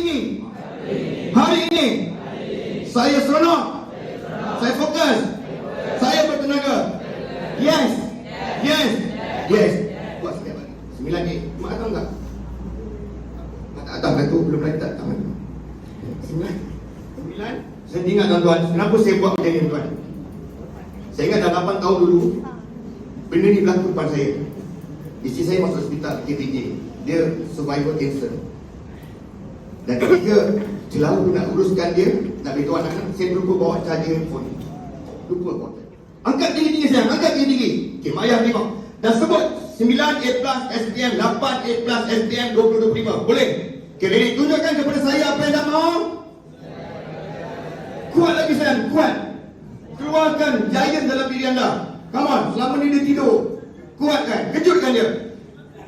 ini, hari ini, saya seronok, saya fokus, saya bertenaga. Yes, yes, yes. Buat sekali lagi. Sembilan ni, mak tahu tak? Mak tak tahu tu belum lagi tak. Sembilan, sembilan. Saya ingat tuan-tuan, kenapa saya buat macam ni tuan? Saya ingat dah 8 tahun dulu, benda ni berlaku depan saya. Isteri saya masuk hospital KTJ. Dia survivor cancer. Dan ketika selalu nak uruskan dia, nak beritahu anak-anak, saya lupa bawa charger handphone. Lupa bawa. Angkat tinggi-tinggi sayang, angkat tinggi-tinggi. Okey, Mak Ayah tengok. Dah sebut 9 A plus SPM, 8 A plus SPM, 2025. Boleh? Okey, ready? Tunjukkan kepada saya apa yang dah mahu. Kuat lagi sayang, kuat. Keluarkan giant dalam diri anda. Come on, selama ni dia tidur. Kuatkan, kejutkan dia.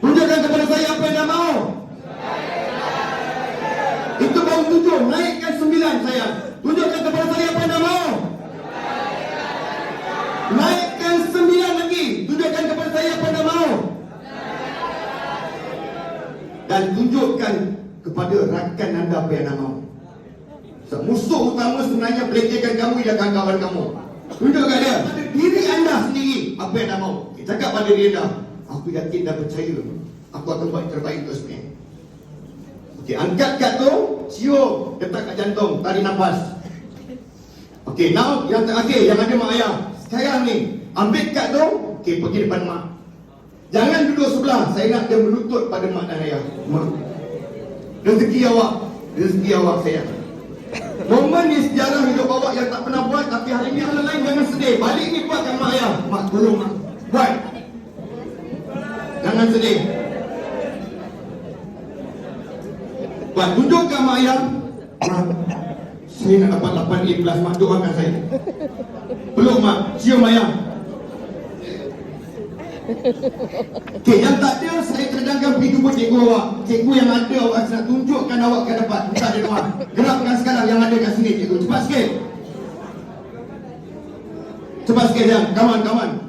Tunjukkan kepada saya apa yang dah mahu. Tujuh, naikkan sembilan sayang. Tunjukkan kepada saya apa yang dah mahu. Naikkan sembilan lagi. Tunjukkan kepada saya apa yang dah mahu. Dan tunjukkan kepada rakan anda apa yang dah mahu. So, musuh utama sebenarnya pelecehkan kamu ialah kawan-kawan kamu. Tunjukkan dia pada diri anda sendiri apa yang anda mahu. Cakap pada diri anda, aku yakin dan percaya aku akan buat terbaik untuk sebenarnya. Okey, angkat kat tu, cium, letak kat jantung, tarik nafas. Okey, now yang terakhir yang ada mak ayah. Sekarang ni, ambil kat tu, okey, pergi depan mak. Jangan duduk sebelah. Saya nak dia melutut pada mak dan ayah. Mak. Rezeki awak, rezeki awak saya. Momen ni sejarah hidup awak yang tak pernah buat Tapi hari ni orang lain jangan sedih Balik ni buatkan mak ayah Mak tolong mak Buat Jangan sedih Buat tunjukkan mak ayah Mak Saya nak dapat 8 A plus Mak doakan saya Peluk mak Cium ayah Okey, yang tak ada saya cadangkan pergi jumpa cikgu awak. Cikgu yang ada awak nak tunjukkan awak ke depan. Minta dia doa. Gerakkan sekarang yang ada kat sini cikgu. Cepat sikit. Cepat sikit come on.